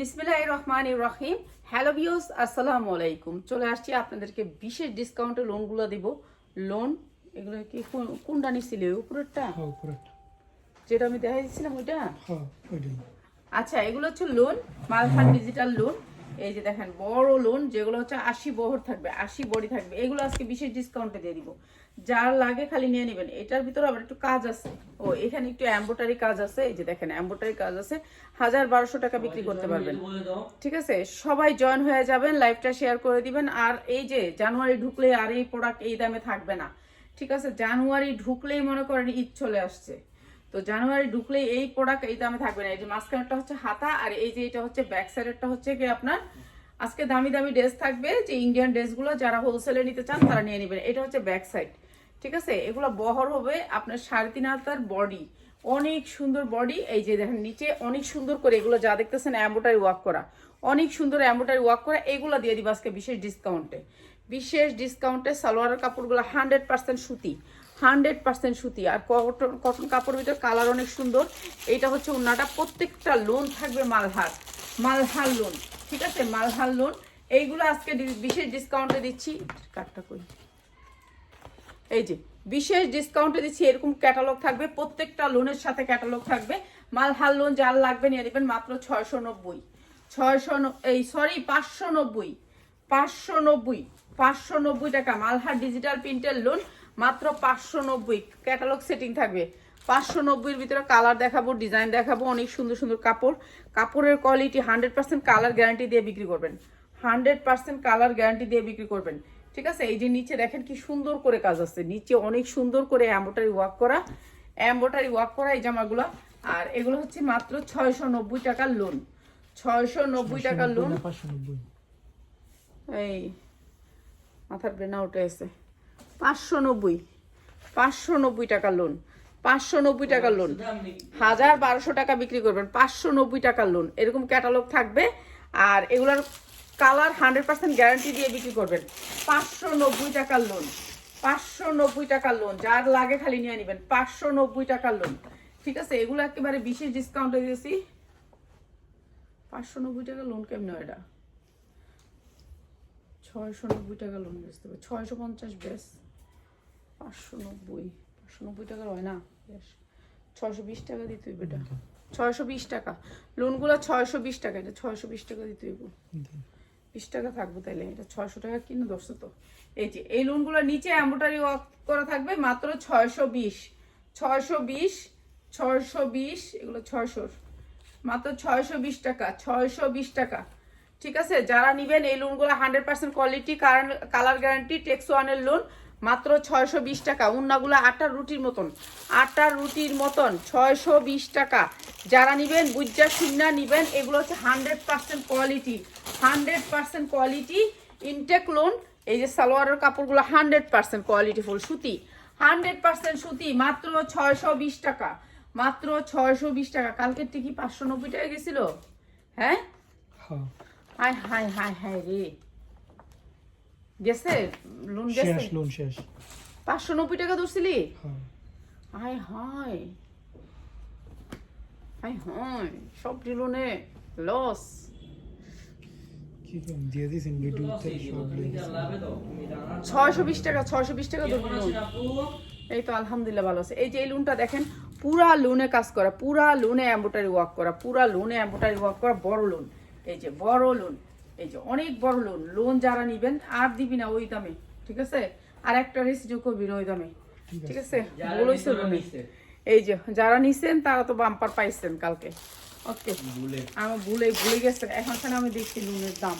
বিসমিল্লাহ রহমান রহিম। হ্যালো বিওস আসসালামু আলাইকুম চলে আসছি আপনাদেরকে বিশেষ ডিসকাউন্টে লোনগুলো দিব। লোন এগুলো কি কোন- কোনটা উপরেরটা? হ্যাঁ যেটা আমি দেখাই দিচ্ছিলাম ওইটা? হ্যাঁ আচ্ছা এগুলো হচ্ছে লোন মালহান ডিজিটাল লোন এই যে দেখেন, বড় লোন যেগুলো হচ্ছে আশি বহর থাকবে, আশি বডি থাকবে, এগুলো আজকে বিশেষ ডিসকাউন্টে দিয়ে দিব। যার লাগে খালি নিয়ে নেবেন। এটার ভিতরে আবার একটু কাজ আছে। ও, এখানে একটু এম্বোটারি কাজ আছে। এই যে দেখেন এম্বোটারি কাজ আছে। হাজার বারোশো টাকা বিক্রি করতে পারবেন। ঠিক আছে? সবাই জয়েন হয়ে যাবেন লাইভটা শেয়ার করে দিবেন। আর এই যে জানুয়ারি ঢুকলে আর এই প্রোডাক্ট এই দামে থাকবে না। ঠিক আছে? জানুয়ারি ঢুকলেই মনে করেন ঈদ চলে আসছে। তো জানুয়ারি ঢুকলেই এই প্রোডাক্ট এই দামে থাকবে না। এই যে মাঝখানেরটা হচ্ছে হাতা আর এই যে এটা হচ্ছে ব্যাক সাইডেরটা হচ্ছে কি আপনার আজকে দামি দামি ড্রেস থাকবে যে ইন্ডিয়ান ড্রেসগুলো যারা হোলসেলে নিতে চান তারা নিয়ে নেবেন। এটা হচ্ছে ব্যাক সাইড ঠিক আছে? এগুলো বহর হবে আপনার সাড়ে তিন হাতার বডি অনেক সুন্দর বডি এই যে দেখেন নিচে অনেক সুন্দর করে এগুলো যা দেখতেছেন অ্যাম্বোটারি ওয়ার্ক করা, অনেক সুন্দর অ্যাম্বোটারি ওয়ার্ক করা, এগুলো দিয়ে দিব আজকে বিশেষ ডিসকাউন্টে বিশেষ ডিসকাউন্টে সালোয়ারের কাপড়গুলো হান্ড্রেড পার্সেন্ট সুতি হান্ড্রেড পার্সেন্ট সুতি। আর কটন কটন কাপড়ের ভিতর কালার অনেক সুন্দর। এইটা হচ্ছে উন্নাটা প্রত্যেকটা লোন থাকবে মালহার মালহার লোন ঠিক আছে? মালহার লোন এইগুলো আজকে বিশেষ ডিসকাউন্টে দিচ্ছি। কাটটা কই? এই যে, বিশেষ ডিসকাউন্টে দিচ্ছি। এরকম ক্যাটালগ থাকবে। প্রত্যেকটা লোনের সাথে ক্যাটালগ থাকবে। মালহার লোন যার লাগবে নিয়ে নেবেন মাত্র ছয়শো নব্বই। ছয়শো এই সরি পাঁচশো নব্বই। পাঁচশো নব্বই। পাঁচশো নব্বই টাকা। মালহার ডিজিটাল প্রিন্টের লোন মাত্র পাঁচশো নব্বই। ক্যাটালগ সেটিং থাকবে। পাঁচশো নব্বইয়ের ভিতরে কালার দেখাবো ডিজাইন দেখাবো অনেক সুন্দর সুন্দর কাপড়। কাপড়ের quality hundred percent colour guarantee দিয়ে বিক্রি করবেন। হান্ড্রেড পার্সেন্ট কালার গ্যারান্টি দিয়ে বিক্রি করবেন। ঠিক আছে? এই যে নিচে দেখেন কি সুন্দর করে কাজ আছে। নিচে অনেক সুন্দর করে এম্বোটারি ওয়ার্ক করা। এম্বোটারি ওয়ার্ক করা এই জামাগুলো। আর এগুলো হচ্ছে মাত্র ছয়শো নব্বই টাকার লোন ছয়শো নব্বই টাকার লোন এই মাথার ব্রেনা উঠে আছে পাঁচশো নব্বই। পাঁচশো নব্বই টাকার লোন পাঁচশো নব্বই টাকার লোন হাজার বারোশো টাকা বিক্রি করবেন। পাঁচশো নব্বই টাকার লোন এরকম ক্যাটালগ থাকবে। আর এগুলার কালার হান্ড্রেড পার্সেন্ট গ্যারান্টি দিয়ে বিক্রি করবেন। পাঁচশো নব্বই টাকার লোন পাঁচশো নব্বই টাকার লোন যার লাগে খালি নিয়ে নেবেন। পাঁচশো নব্বই টাকার লোন ঠিক আছে? এগুলো একেবারে বিশেষ ডিসকাউন্টে দিয়েছি পাঁচশো নব্বই টাকা লোন কেমন এটা? ছয়শো নব্বই টাকা লোন বেচতে হবে ছয়শো পঞ্চাশ বেশ পাঁচশো নব্বই। পাঁচশো নব্বই টাকার হয় না? ছয়শো বিশ টাকা দিতে হইবে এটা। ছয়শো বিশ টাকা। লোনগুলো ছয়শো বিশ টাকা এটা ছয়শো বিশ টাকা দিতে হইব। বিশ টাকা থাকব তাইলে এটা ছয়শো টাকা কিনে ধরছো তো। এই যে এই লোনগুলো নিচে অ্যাম্বোটারি ওয়ার্ক করা থাকবে মাত্র ছয়শো বিশ। ছয়শো বিশ ছয়শো বিশ এগুলো ছয়শোর। মাত্র ছয়শো বিশ টাকা ছয়শো বিশ টাকা। ঠিক আছে? যারা নিবেন এই লোনগুলো hundred percent quality colour guarantee Tex ওয়ানের লোন মাত্র ছয়শো বিশ টাকা। উন্নাগুলো আটার রুটির মতন। আটার রুটির মতন, ছয়শো বিশ টাকা। যারা নিবেন বুজ্জা সিন্না নিবেন, এগুলো হচ্ছে hundred percent quality hundred percent quality intact lawn এই যে সালোয়ারের কাপড়গুলো হান্ড্রেড পার্সেন্ট কোয়ালিটি ফুল সুতি। হান্ড্রেড পার্সেন্ট সুতি, মাত্র ছয়শো বিশ টাকা। মাত্র ছয়শো বিশ টাকা। কালকের টিকি পাঁচশো নব্বই টাকা গেছিল? হ্যাঁ? হ্যাঁ। হাই হাই হাই হাই রে। গেছে? লোন গেছে? শেষ লোন শেষ। পাঁচশো নব্বই টাকা ধরছিলি? হ্যাঁ। Hi hi. Hi hi. সব লোনে লস। কি দিয়ে দিয়েছেন ভিডিওতে সব ছয়শো বিশ টাকা ছয়শো বিশ টাকা ধরবি লোন? এই তো আলহামদুলিল্লাহ ভালো আছে। এই যে এই লোনটা দেখেন পুরা লোনে কাজ করা পুরা লোনে এম্বোটারি ওয়ার্ক করা পুরা লোনে এম্বোটারি ওয়ার্ক করা বড় লোন। এই যে বড় লোন এই যে অনেক বড় লোন লোন যারা নিবেন আর দিবি না ওই দামে ঠিক আছে? আর একটা রিসিভ করবি না ওই দামে ঠিক আছে। এই যে যারা নিছেন তারা তো বাম্পার পাইছেন কালকে। ওকে আমি ভুলে ভুলে গেছে। এখন আমি দেখছি লোনের দাম।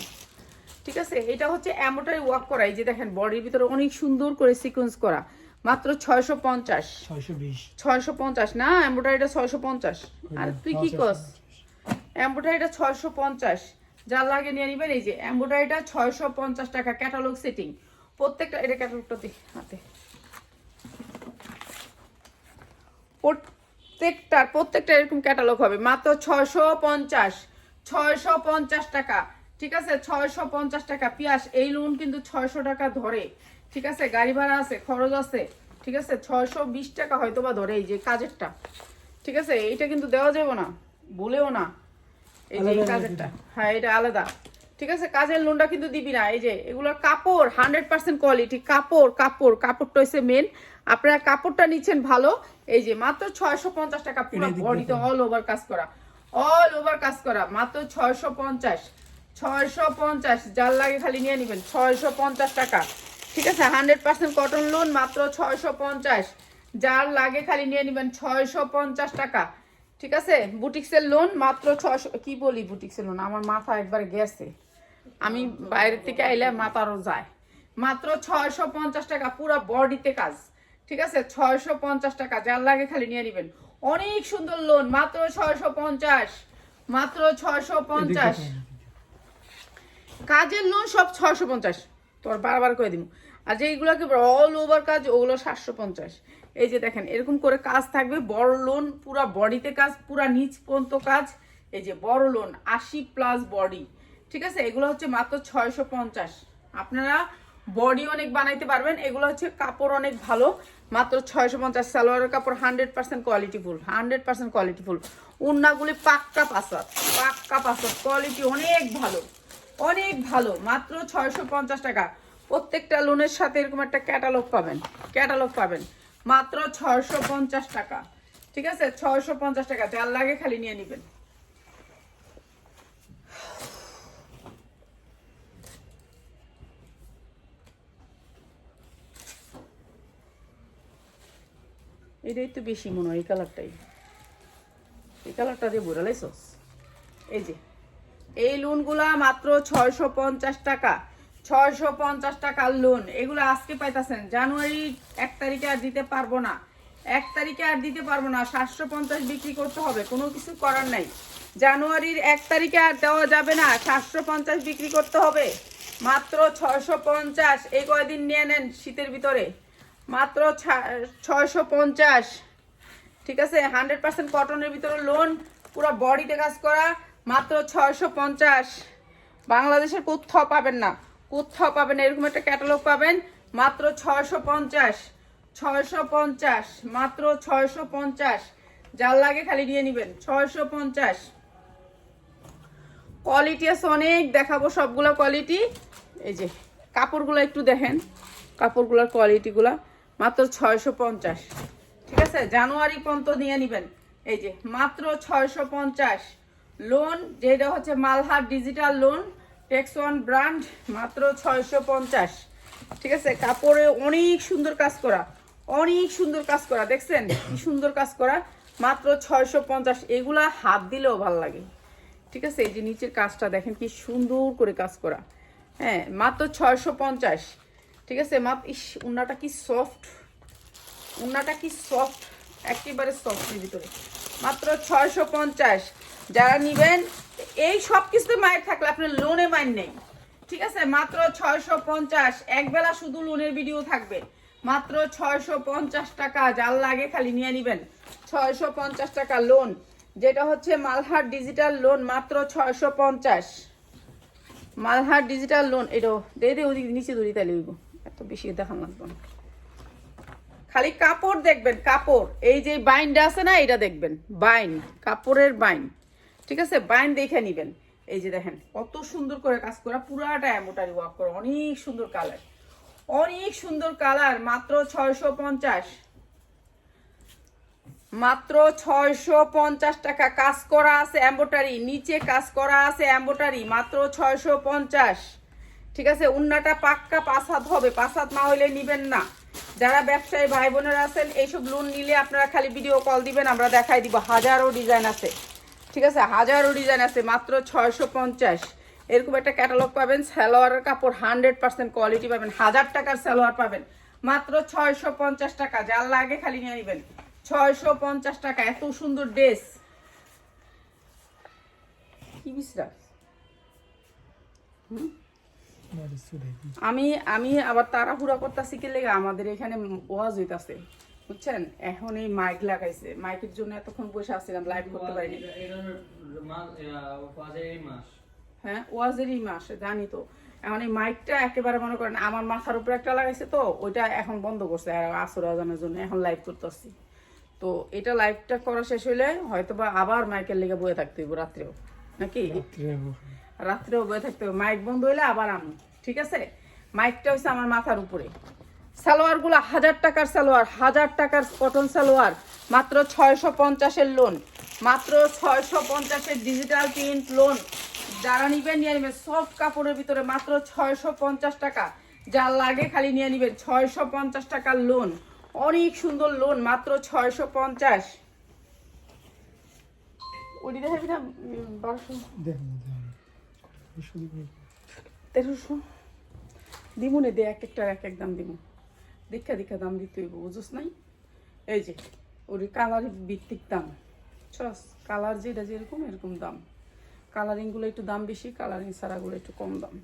ঠিক আছে? এটা হচ্ছে অ্যামোটারি ওয়ার্ক করা। এই যে দেখেন বডির ভিতরে অনেক সুন্দর করে সিকোয়েন্স করা। মাত্র ছয়শো পঞ্চাশ। ছয়শো বিশ। ছয়শো পঞ্চাশ না এম্বোটারিটা ছয়শো পঞ্চাশ। আর তুই কি কস এম্বোটারিটা ছয়শো পঞ্চাশ। যার লাগে নিয়ে নিবেন, এই যে এম্বোটারিটা ছয়শো পঞ্চাশ টাকা ক্যাটালগ সেটিং প্রত্যেকটা, এটা ক্যাটালগটা দি, হাতে। প্রত্যেকটার প্রত্যেকটা এরকম ক্যাটালগ হবে। মাত্র ছয়শো পঞ্চাশ ছয়শো পঞ্চাশ টাকা। ঠিক আছে? ছয়শো পঞ্চাশ টাকা। পিয়াস, এই লোন কিন্তু ছয়শো টাকা ধরে। ঠিক আছে? গাড়ি ভাড়া আছে, খরচ আছে। ঠিক আছে? ছয়শো বিশ টাকা হয়তো বা ধরে এই যে কাজেরটা। ঠিক আছে? এইটা কিন্তু দেওয়া যাবে না। বলেও না। এই যে এই কাজেরটা। হ্যাঁ এটা আলাদা। ঠিক আছে কাজের লোনটা কিন্তু দিবি না। এই যে এগুলোর কাপড় হান্ড্রেড পার্সেন্ট কোয়ালিটি কাপড় কাপড় কাপড়টা হচ্ছে মেন আপনারা কাপড়টা নিচ্ছেন ভালো। এই যে মাত্র ছয়শো পঞ্চাশ টাকা পুরো বডিতে অল ওভার কাজ করা। অল ওভার কাজ করা। মাত্র ছয়শো পঞ্চাশ। ছয়শো পঞ্চাশ। যার লাগে খালি নিয়ে নেবেন। ছয়শো পঞ্চাশ টাকা। ঠিক আছে হান্ড্রেড পার্সেন্ট কটন লোন মাত্র ছয়শো পঞ্চাশ। যার লাগে খালি নিয়ে নেবেন ছয়শো পঞ্চাশ টাকা। ঠিক আছে? বুটিক্সের লোন মাত্র ছয়শো কি বলি বুটিক্সের লোন আমার মাথা একবার গেছে। আমি বাইরের থেকে আইলে মাথারও যায়। মাত্র ছয়শো পঞ্চাশ টাকা পুরো বডিতে কাজ। ঠিক আছে? ছয়শো পঞ্চাশ টাকা যার লাগে খালি নিয়ে নেবেন। অনেক সুন্দর লোন মাত্র ছয়শো পঞ্চাশ। মাত্র ছয়শো পঞ্চাশ। কাজের লোন সব ছয়শো পঞ্চাশ। তোর বারবার করে দিব আর যেগুলোকে অল ওভার কাজ ওগুলো সাতশো পঞ্চাশ। এই যে দেখেন, এরকম করে কাজ থাকবে। বড় লোন পুরা বডিতে কাজ, পুরা নিচ পর্যন্ত কাজ। এই যে বড় লোন আশি প্লাস বডি ঠিক আছে? এগুলো হচ্ছে মাত্র ছয়শো পঞ্চাশ। আপনারা বডি অনেক বানাইতে পারবেন। এগুলো হচ্ছে কাপড় অনেক ভালো। মাত্র ছয়শো পঞ্চাশ। সালোয়ারের কাপড় হান্ড্রেড পার্সেন্ট কোয়ালিটিফুল হান্ড্রেড পার্সেন্ট কোয়ালিটিফুল উন্নাগুলি পাক্কা পাসাদ পাক্কা পাসাদ কোয়ালিটি অনেক ভালো অনেক ভালো। মাত্র ছয়শো পঞ্চাশ টাকা। প্রত্যেকটা লোনের সাথে এরকম একটা ক্যাটালগ পাবেন ক্যাটালগ পাবেন। মাত্র ছয়শো পঞ্চাশ টাকা। ঠিক আছে? ছয়শো পঞ্চাশ টাকা। যার লাগে খালি নিয়ে নেবেন। এটাই তো বেশি মনে হয় এই কালারটাই। এই কালারটা দিয়ে বোরালাইছস এই যে, এই লোনগুলা মাত্র ছয়শো পঞ্চাশ টাকা। ছয়শো পঞ্চাশ টাকার লোন এগুলো আজকে পাইতাছেন, জানুয়ারি এক তারিখে আর দিতে পারব না। এক তারিখে আর দিতে পারব না, সাতশো পঞ্চাশ বিক্রি করতে হবে, কোনো কিছু করার নাই। জানুয়ারির এক তারিখে আর দেওয়া যাবে না, সাতশো পঞ্চাশ বিক্রি করতে হবে। মাত্র ছয়শো পঞ্চাশ, এই কয়দিন নিয়ে নেন শীতের ভিতরে। মাত্র ছয়শো পঞ্চাশ। ঠিক আছে, হান্ড্রেড পার্সেন্ট কটনের ভিতরে লোন পুরো বডিতে কাজ করা, মাত্র ছয়শো পঞ্চাশ। বাংলাদেশের কোথাও পাবেন না। কোথাও পাবেন এরকম একটা ক্যাটালগ পাবেন, মাত্র ছয়শো পঞ্চাশ ছয়শো পঞ্চাশ, মাত্র ছয়শো পঞ্চাশ। যার লাগে খালি নিয়ে নেবেন, ছয়শো পঞ্চাশ। কোয়ালিটি আছে অনেক, দেখাবো সবগুলো কোয়ালিটি এই যে, কাপড়গুলো একটু দেখেন, কাপড়গুলোর কোয়ালিটিগুলো মাত্র ছয়শো পঞ্চাশ। ঠিক আছে, জানুয়ারি পর্যন্ত নিয়ে নেবেন। এই যে, মাত্র ছয়শো পঞ্চাশ। লোন যেটা হচ্ছে Malhar digital lawn Tex brand মাত্র ছয়শো পঞ্চাশ। ঠিক আছে? কাপড়ে অনেক সুন্দর কাজ করা। অনেক সুন্দর কাজ করা, দেখছেন? কি সুন্দর কাজ করা। মাত্র ছয়শো পঞ্চাশ। এগুলা হাত দিলেও ভালো লাগে। ঠিক আছে? এই যে নিচের কাজটা দেখেন, কি সুন্দর করে কাজ করা। হ্যাঁ মাত্র ছয়শো পঞ্চাশ। ঠিক আছে? মাত্র ইস, উন্নাটা কি সফট উন্নাটা কি সফট একেবারে সফটের ভিতরে। মাত্র ছয়শো পঞ্চাশ। যারা নিবেন, এই সব কিছুতে মায়ের থাকলে আপনার লোনে মাইন নেই। ঠিক আছে? মাত্র ছয়শো পঞ্চাশ, একবেলা শুধু লোনের ভিডিও থাকবে। মাত্র ছয়শো পঞ্চাশ টাকা, যার লাগে খালি নিয়ে নিবেন। ছয়শো পঞ্চাশ টাকা লোন, যেটা হচ্ছে মালহার ডিজিটাল লোন মাত্র ছয়শো পঞ্চাশ। মালহার ডিজিটাল লোন এটাও দে দে, ওদিক, নিচে দড়ি তাহলে। এত বেশি দেখান লাগবে খালি কাপড় দেখবেন, কাপড়। এই যে বাইনটা আছে না এটা দেখবেন। বাইন কাপড়ের বাইন ঠিক আছে? বাইন দেখে নিবেন। এই যে দেখেন, কত সুন্দর করে কাজ করা, পুরাটা এমোটারি ওয়ার্ক করা, অনেক সুন্দর কালার। অনেক সুন্দর কালার, মাত্র ছয়শো পঞ্চাশ। মাত্র ছয়শো পঞ্চাশ টাকা। কাজ করা আছে এম্বোটারি নিচে কাজ করা আছে এম্বোটারি মাত্র ছয়শো পঞ্চাশ। ঠিক আছে? উন্নাটা পাক্কা হাত হবে হাত না হলে নিবেন না। যারা ব্যবসায়ী ভাই বোনেরা আছেন, এইসব লোন নিলে আপনারা খালি ভিডিও কল দিবেন, আমরা দেখাই দিব হাজারো ডিজাইন আছে। ঠিক আছে হাজারো ডিজাইন আছে মাত্র ছয়শো পঞ্চাশ। এরকম একটা ক্যাটালগ পাবেন সালোয়ারের কাপড় হান্ড্রেড পার্সেন্ট কোয়ালিটি পাবেন হাজার টাকার সালোয়ার পাবেন। মাত্র ছয়শো পঞ্চাশ টাকা যার লাগে খালি নিয়ে নেবেন। ছয়শো পঞ্চাশ টাকা এত সুন্দর ড্রেস কি বিশ্রা আমি আমি আবার তাড়াহুড়া করতেছি কি লেগে? আমাদের এখানে ওয়াজ হইতাছে। বুঝছেন? এখন এই মাইক লাগাইছে। মাইকের জন্য এতক্ষণ বসে আসছিলাম লাইভ করতে পারিনি। হ্যাঁ ওয়াজেরই মাস জানি তো। এখন এই মাইকটা একেবারে মনে করেন আমার মাথার উপরে একটা লাগাইছে তো ওইটা এখন বন্ধ করছে আর আসর আজানের জন্য এখন লাইভ করতেছি। তো এটা লাইভটা করা শেষ হইলে হয়তো বা আবার মাইকের লেগে বয়ে থাকতে হইব রাত্রেও। নাকি? রাত্রে রাত্রেও বয়ে থাকতে হবে মাইক বন্ধ হইলে আবার আমি ঠিক আছে? মাইকটা হচ্ছে আমার মাথার উপরে। সালোয়ারগুলো হাজার টাকার সালোয়ার হাজার টাকার কটন সালোয়ার মাত্র ছয়শো পঞ্চাশের লোন মাত্র ছয়শো পঞ্চাশের ডিজিটাল প্রিন্ট লোন যারা নিবেন নিয়ে নেবেন সব কাপড়ের ভিতরে মাত্র ছয়শো পঞ্চাশ টাকা। যা লাগে খালি নিয়ে নেবেন ছয়শো পঞ্চাশ টাকার লোন অনেক সুন্দর লোন মাত্র ছয়শো পঞ্চাশ। ওটি দেখাবি না বারোশো। তেরোশো। দিমুনে দে এক একটা এক এক দাম দিমু। দীক্ষা দীক্ষা দাম দিতে হইব, বুঝোস নাই? এই যে, ওর কালার ভিত্তিক দাম। চস কালার যেটা যেরকম, এরকম দাম। কালারিংগুলো একটু দাম বেশি কালারিং ছাড়াগুলো একটু কম দাম।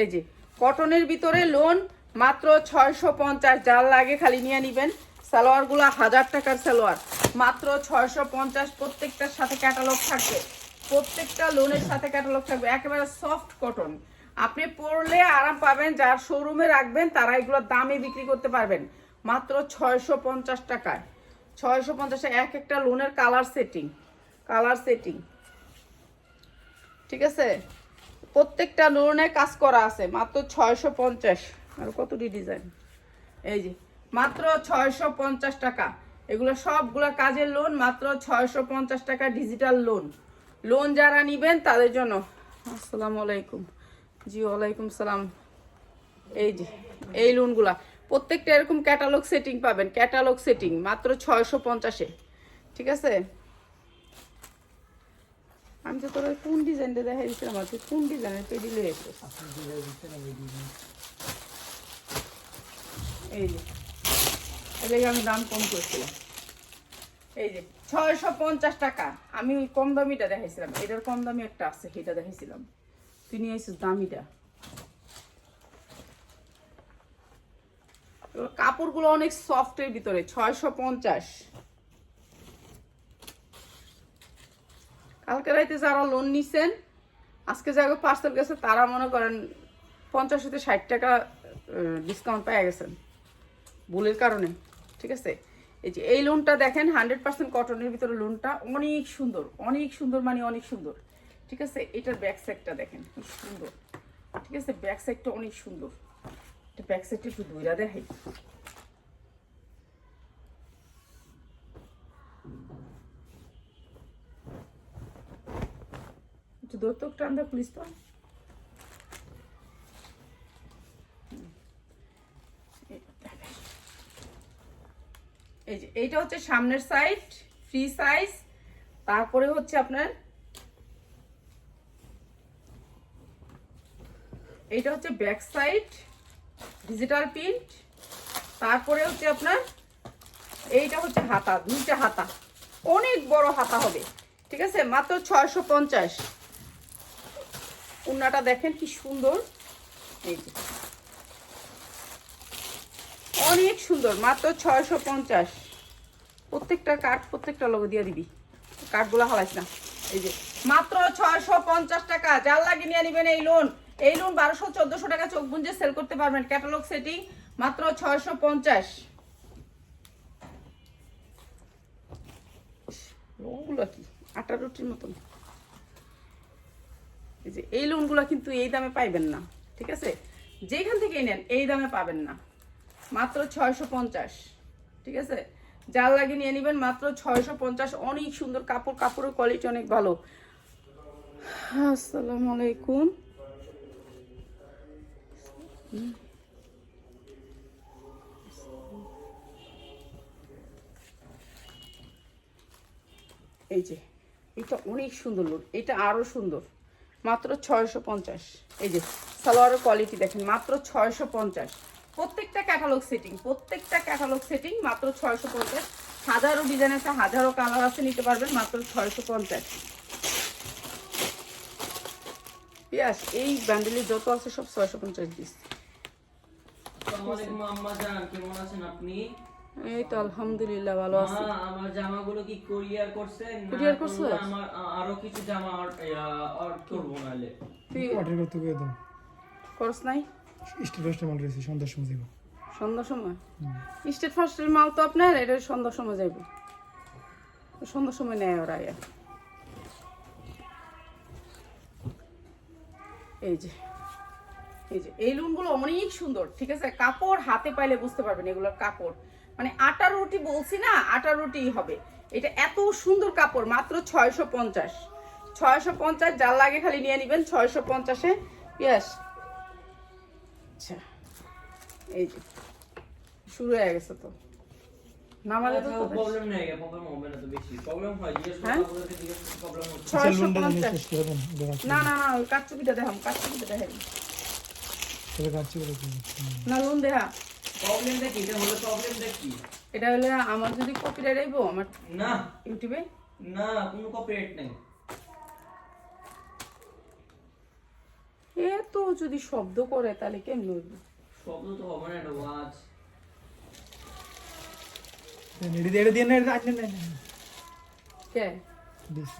এই যে কটনের ভিতরে লোন মাত্র ছয়শো পঞ্চাশ, যার লাগে খালি নিয়ে নিবেন। সালোয়ারগুলো হাজার টাকার সালোয়ার। মাত্র ছয়শো পঞ্চাশ, প্রত্যেকটার সাথে ক্যাটালগ থাকবে। প্রত্যেকটা লোনের সাথে ক্যাটালগ থাকবে। একেবারে সফট কটন আপনি পরলে আরাম পাবেন, যার শোরুমে রাখবেন, তারা এগুলো দামে বিক্রি করতে পারবেন। মাত্র ছয়শো পঞ্চাশ টাকায়। ছয়শো পঞ্চাশে এক একটা লোনের কালার সেটিং কালার সেটিং ঠিক আছে? প্রত্যেকটা লোনে কাজ করা আছে, মাত্র ছয়শো পঞ্চাশ। আর কতটি ডিজাইন এই যে, মাত্র ছয়শো পঞ্চাশ টাকা। এগুলো সবগুলো কাজের লোন মাত্র ছয়শো পঞ্চাশ টাকা ডিজিটাল লোন লোন যারা নিবেন, তাদের জন্য। আসসালামু আলাইকুম। জি, ওয়ালাইকুম সালাম। এই যে, এই লোনগুলা প্রত্যেকটা এরকম ক্যাটালগ সেটিং পাবেন ক্যাটালগ সেটিং মাত্র ছয়শো পঞ্চাশে। ঠিক আছে? আমি তো তোর কোন ডিজাইনটা দেখাই দিচ্ছিলাম আর কোন ডিজাইনের পেডি এই যে এটাকে আমি দাম কম করেছিলাম। এই যে, ছয়শো পঞ্চাশ টাকা। আমি ওই কম দামিটা দেখাইছিলাম। এটার কম দামি একটা আছে, সেটা দেখাইছিলাম। তুই নিয়ে এসেছিস দামিটা কাপড়গুলো অনেক সফটের ভিতরে, ছয়শো পঞ্চাশ। কালকে রাইতে যারা লোন নিছেন, আজকে যারা পার্সেল গেছে, তারা মনে করেন পঞ্চাশ হতে ষাট টাকা ডিসকাউন্ট পেয়ে গেছেন। ভুলের কারণে, ঠিক আছে? এই যে এই লোনটা দেখেন হান্ড্রেড পার্সেন্ট কটনের ভিতরে লোনটা অনেক সুন্দর অনেক সুন্দর মানে অনেক সুন্দর। ঠিক আছে, এটার ব্যাক সাইডটা দেখেন কি সুন্দর। ঠিক আছে ব্যাক সাইডটা অনেক সুন্দর। এটা ব্যাক সাইডটা একটু দইরা দেখাই। তো। এই এইটা হচ্ছে সামনের সাইড ফ্রি সাইজ তারপরে হচ্ছে আপনার এইটা হচ্ছে ব্যাক সাইড, ডিজিটাল প্রিন্ট, তারপরে হচ্ছে আপনার এইটা হচ্ছে হাতা দুইটা হাতা। অনেক বড় হাতা হবে, ঠিক আছে? মাত্র ছয়শো পঞ্চাশ। উন্নাটা দেখেন কি সুন্দর। এই যে। অনেক সুন্দর, মাত্র ছয়শো পঞ্চাশ। প্রত্যেকটা কাঠ প্রত্যেকটা লোক দিয়ে দিবি। কাঠগুলো হালাইস না। এই যে, মাত্র ছয়শো পঞ্চাশ টাকা, যার লাগে নিয়ে নিবেন এই লোন এই লোন বারোশো, চোদ্দশো টাকা চোখ বুঞ্জে সেল করতে পারবেন। ক্যাটালগ সেটিং মাত্র ছয়শো পঞ্চাশ। ওগুলো কি? আটা রুটির মতন। এই যে এই লোনগুলো কিন্তু এই দামে পাইবেন না, ঠিক আছে? যেখান থেকে নেন, এই দামে পাবেন না। মাত্র ছয়শো পঞ্চাশ, ঠিক আছে? যার লাগে নিয়ে নেবেন মাত্র ছয়শো পঞ্চাশ। অনেক সুন্দর কাপড়, কাপড়ের কোয়ালিটি অনেক ভালো। আসসালামু আলাইকুম। এই যে, এটা অনেক সুন্দর লোন এটা আরও সুন্দর। মাত্র ছয়শো পঞ্চাশ। এই যে, সালোয়ারের কোয়ালিটি দেখেন, মাত্র ছয়শো পঞ্চাশ। প্রত্যেকটা ক্যাটালগ সেটিং প্রত্যেকটা ক্যাটালগ সেটিং মাত্র ছয়শো পঞ্চাশ। হাজারো ডিজাইন আছে, হাজারো কালার আছে, নিতে পারবেন মাত্র ছয়শো পঞ্চাশ। পিয়াস এই ব্যান্ডেলে যত আছে সব ছয়শো পঞ্চাশ দিস আসসালামু আম্মা জান কেমন আছেন আপনি? এই তো আলহামদুলিল্লাহ ভালো আছি। হ্যাঁ, আমার জামাগুলো কি কুরিয়ার করছেন কুরিয়ার করছেন আমার আরও কিছু জামা অর্ডার করব নালে তুই অর্ডার করতে গিয়ে দাও করছ নাই? স্টেট ফার্স্টের মাল রয়েছে সন্ধ্যার সময় যাব সন্ধ্যার সময়? স্টেট ফার্স্টের মাল তো আপনার এটা সন্ধ্যার সময় যাইব। সন্ধ্যার সময় নেয় ওরা এই যে। এই যে এই লুনগুলো অনেক সুন্দর ঠিক আছে? কাপড় হাতে পাইলে বুঝতে পারবেন এগুলোর কাপড়। মানে আটা রুটি বলছি না আটা রুটি হবে। এটা এত সুন্দর কাপড় মাত্র ছয়শো পঞ্চাশ। ছয়শো পঞ্চাশ যার লাগে খালি নিয়ে নেবেন ছয়শো পঞ্চাশে। পিয়াস আচ্ছা এই যে শুরু হয়ে গেছে তো। নামালে তো প্রবলেম নেই প্রবলেম হবে না তো বেশি। প্রবলেম হয় জিজ্ঞেস? করতে বলতে জিজ্ঞেস করতে প্রবলেম হচ্ছে। আচ্ছা না না না ওই কাচ্চুপিটা দেখাম কাচ্চুপিটা দেখাই তবে কাচ্চি করে দিন না লোন দেখা। প্রবলেমটা কি এটা হলো প্রবলেমটা কি এটা হলে আমার যদি কপিরাইট আইবো আমার না। ইউটিউবে না কোনো কপিরাইট নাই। নেই তো যদি শব্দ করে তাহলে কেমন হইবে? শব্দ তো হবে না এটা আওয়াজ এডি দিয়ে দিয়ে না আজ না কে? দিস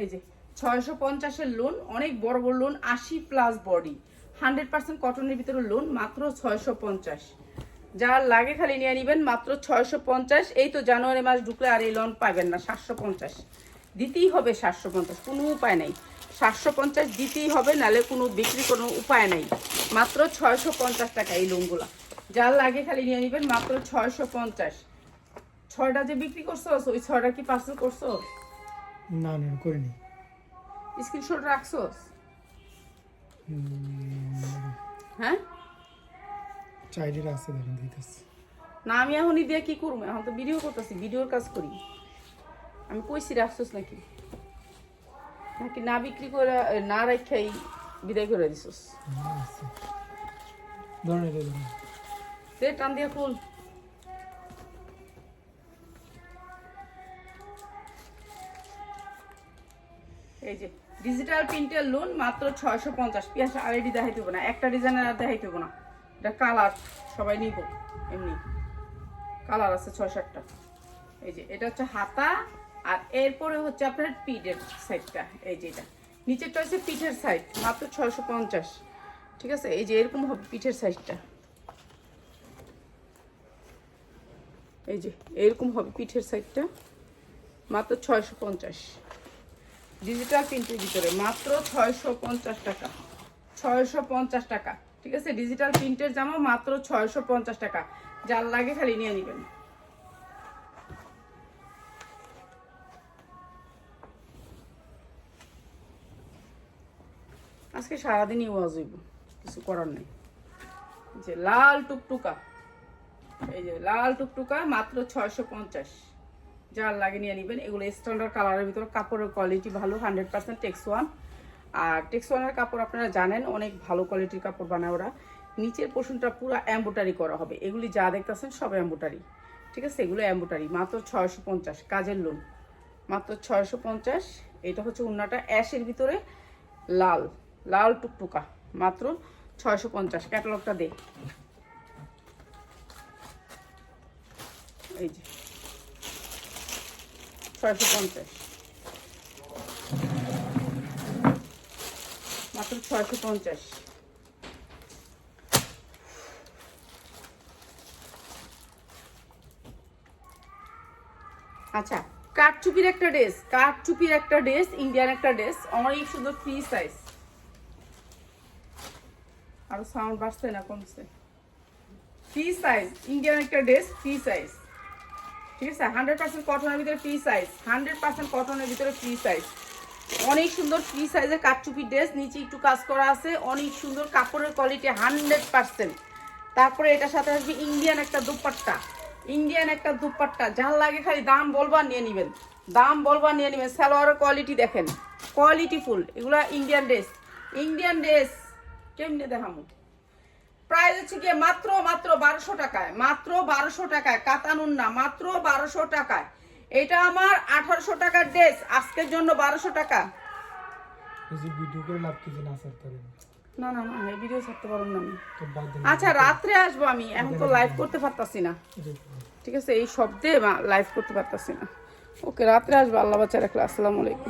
এই যে, ছয়শো পঞ্চাশের লোন অনেক বড় বড় লোন আশি প্লাস বডি হান্ড্রেড পার্সেন্ট কটনের ভিতরে লোন মাত্র ছয়শো পঞ্চাশ। যার লাগে খালি নিয়ে নেবেন, মাত্র ছয়শো পঞ্চাশ। এই তো জানুয়ারি মাস ঢুকলে আর এই লোন পাবেন না, সাতশো পঞ্চাশ। দিতেই হবে সাতশো পঞ্চাশ, কোনো উপায় নেই। সাতশো পঞ্চাশ দিতেই হবে, নালে কোনো বিক্রি কোনো উপায় নেই। মাত্র ছয়শো পঞ্চাশ টাকা এই লোনগুলো যার লাগে খালি নিয়ে নেবেন, মাত্র ছয়শো পঞ্চাশ। ছয়টা যে বিক্রি করছ ওই ছয়টা কি পার্সেল করছ না না করিনি। স্ক্রিনশট রাখছোস? হ্যাঁ? চাইডি রাখছে দেখেন দিতেছে। না আমি এখনই দিয়ে কি করব? এখন তো ভিডিও করতেছি ভিডিওর কাজ করি। আমি কইছি রাখছোস নাকি? নাকি না বিক্রি করে না রাখাই বিদায় করে দিছোস? দে টান দিয়া ফুল এই যে ডিজিটাল প্রিন্টের লোন মাত্র ছয়শো পঞ্চাশ। পিয়াস আইডি দেখাইতে হবে না, একটা ডিজাইনের আর দেখাইতে হবে না। এটা কালার সবাই নিব, এমনি। কালার আছে ছয় সাতটা এই যে, এটা হচ্ছে হাতা, আর এরপরে হচ্ছে আপনার পিঠের সাইডটা এই যে এটা। নিচেরটা হচ্ছে পিঠের সাইড মাত্র ছয়শো পঞ্চাশ। ঠিক আছে? এই যে, এরকম হবে পিঠের সাইডটা এই যে, এরকম হবে পিঠের সাইডটা মাত্র ছয়শো পঞ্চাশ। ডিজিটাল প্রিন্টের ভিতরে মাত্র ছয়শো পঞ্চাশ টাকা। ছয়শো পঞ্চাশ টাকা, ঠিক আছে? ডিজিটাল প্রিন্টের জামা মাত্র ছয়শো পঞ্চাশ টাকা। যার লাগে খালি নিয়ে নেবেন। আজকে সারাদিনই ওয়াজ হইব, কিছু করার নেই। যে লাল টুকটুকা, এই যে লাল টুকটুকা মাত্র ছয়শো পঞ্চাশ। যার লাগে নিয়ে নেবেন। এগুলো স্ট্যান্ডার্ড কালারের ভিতরে কাপড়ের কোয়ালিটি ভালো হান্ড্রেড পার্সেন্ট টেক্স ওয়ান আর টেক্স ওয়ানের কাপড় আপনারা জানেন, অনেক ভালো কোয়ালিটির কাপড় বানায় ওরা। নিচের পোর্শনটা পুরো এম্বোটারি করা হবে। এগুলি যা দেখতেছেন সব এম্বোটারি ঠিক আছে? এগুলো এম্বোটারি মাত্র ছয়শো পঞ্চাশ, কাজের লোন মাত্র ছয়শো পঞ্চাশ। এটা হচ্ছে উন্নাটা অ্যাশের ভিতরে লাল লাল টুকটুকা। মাত্র ছয়শো পঞ্চাশ। ক্যাটালগটা দে। এই যে। ছয়শো পঞ্চাশ। মাত্র ছয়শো পঞ্চাশ। আচ্ছা কাঠচুপির একটা ড্রেস, কাঠচুপির একটা ড্রেস, ইন্ডিয়ান একটা ড্রেস, অনেক সুন্দর ফ্রি সাইজ আরও সাউন্ড বাড়ছে না কমছে। ফ্রি সাইজ ইন্ডিয়ান একটা ড্রেস ফ্রি সাইজ ঠিক আছে? হান্ড্রেড পার্সেন্ট কটনের ভিতরে সাইজ পার্সেন্ট কটনের ভিতরে ফ্রি সাইজ অনেক সুন্দর ফ্রি সাইজের ড্রেস নিচে একটু কাজ করা আছে। অনেক সুন্দর কাপড়ের কোয়ালিটি হান্ড্রেড পার্সেন্ট তারপরে এটার সাথে আসবে ইন্ডিয়ান একটা দুপাট্টা। ইন্ডিয়ান একটা দুপাট্টা। যার লাগে খালি দাম বলবা নিয়ে নেবেন। দাম বলবা নিয়ে নেবেন। সালোয়ারের কোয়ালিটি দেখেন। কোয়ালিটি ফুল এগুলা ইন্ডিয়ান ড্রেস ইন্ডিয়ান ড্রেস কেমনে দেখামো? প্রাইস হচ্ছে গিয়ে মাত্র মাত্র বারোশো টাকায় মাত্র বারোশো টাকায় কাতানুন না মাত্র বারোশো টাকায়। এটা আমার আঠারোশো টাকার ড্রেস আজকের জন্য বারোশো টাকা। না না না না এই ভিডিও ছাড়তে পারব না আমি। তো বাদ দেন। আচ্ছা রাত্রে আসব আমি এখন তো লাইভ করতে পারতাছি না। ঠিক আছে এই শব্দে লাইভ করতে পারতাছি না। ওকে রাত্রে আসব আল্লাহ বাচ্চা রাখলে আসসালামু আলাইকুম।